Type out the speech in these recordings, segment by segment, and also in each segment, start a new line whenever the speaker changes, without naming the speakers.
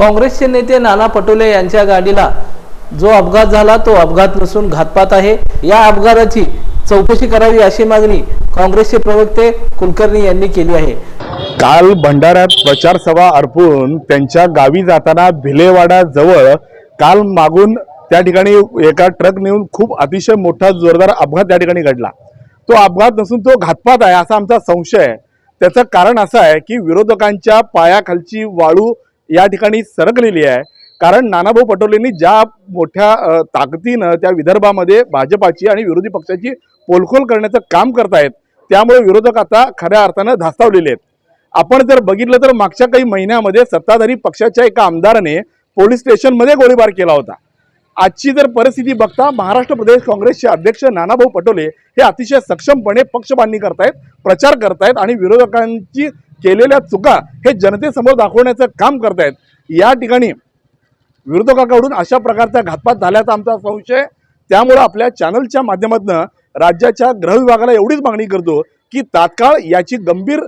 काँग्रेसचे नेते नाना पटोले यांच्या गाडीला जो अपघात झाला तो अपघात नसून घातपात आहे. या अपघाताची चौकशी करावी अशी मागणी काँग्रेसचे प्रवक्ते कुलकर्णी यांनी केली आहे.
काल भंडाऱ्यात प्रचार सभा अर्पून त्यांच्या गावी जाताना भिलेवाडा जवळ काल मागून त्या ठिकाणी एका ट्रक नेऊन खूप अतिशय मोठा जोरदार अपघात त्या ठिकाणी घडला. तो अपघात नसून तो घातपात आहे असा आमचा संशय आहे. त्याचं कारण असं आहे की विरोधकांच्या पायाखालची वाळू या ठिकाणी सरकलेली आहे. कारण नानाभाऊ पटोलेंनी ज्या मोठ्या ताकदीनं त्या विदर्भामध्ये भाजपाची आणि विरोधी पक्षाची पोलखोल करण्याचं काम करतायत त्यामुळे विरोधक आता खऱ्या अर्थानं धास्तावलेले आहेत. आपण जर बघितलं तर मागच्या काही महिन्यामध्ये सत्ताधारी पक्षाच्या एका आमदाराने पोलीस स्टेशनमध्ये गोळीबार केला होता. आजची जर परिस्थिती बघता महाराष्ट्र प्रदेश काँग्रेसचे अध्यक्ष नानाभाऊ पटोले हे अतिशय सक्षमपणे पक्षबांधणी करतायत प्रचार करतायत आणि विरोधकांची केलेल्या चुका हे जनतेसमोर दाखवण्याचं काम करतायत. या ठिकाणी विरोधकाकडून अशा प्रकारचा घातपात झाल्याचा आमचा संशय. त्यामुळं आपल्या चॅनलच्या माध्यमातून राज्याच्या गृहविभागाला एवढीच मागणी करतो की तात्काळ याची गंभीर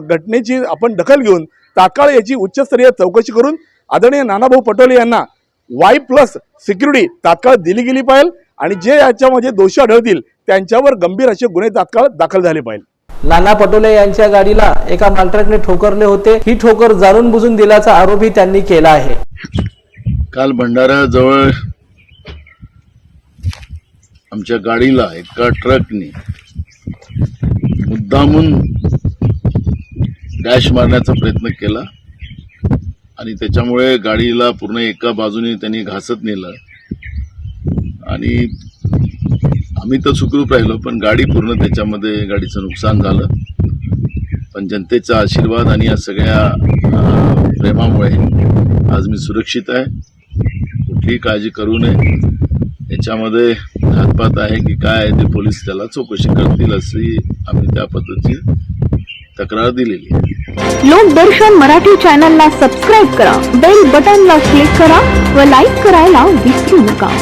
घटनेची आपण दखल घेऊन तात्काळ याची उच्चस्तरीय चौकशी करून आदरणीय नानाभाऊ पटोले यांना वाय प्लस सिक्युरिटी तात्काळ दिली गेली पाहिजे आणि जे याच्यामध्ये दोषी आढळतील त्यांच्यावर गंभीर असे गुन्हे तात्काळ दाखल झाले पाहिजे.
नाना पटोले यांच्या गाडीला एका मालट्रकने ठोकरले होते. ही ठोकर जाणून बुजून दिल्याचा आरोपही त्यांनी केला आहे.
काल भंडाऱ्याजवळ आमच्या गाडीला एका ट्रकने मुद्दामून डॅश मारण्याचा प्रयत्न केला आणि त्याच्यामुळे गाडीला पूर्ण एका बाजूने त्यांनी घासत नेलं आणि आम्ही तर सुखरूप राहिलो पण गाडी पूर्ण त्याच्यामध्ये गाडीचं नुकसान झालं. पण जनतेचा आशीर्वाद आणि या सगळ्या प्रेमामुळे आज मी सुरक्षित आहे. कुठलीही काळजी करू नये. याच्यामध्ये घातपात आहे की काय आहे ते पोलीस त्याला चौकशी करतील अशी आम्ही त्या पद्धतीची तक्रार दिलेली आहे.
लोकदर्शन मराठी चॅनलला सबस्क्राईब करा बेल बटनला क्लिक करा व लाईक करायला विसरू नका.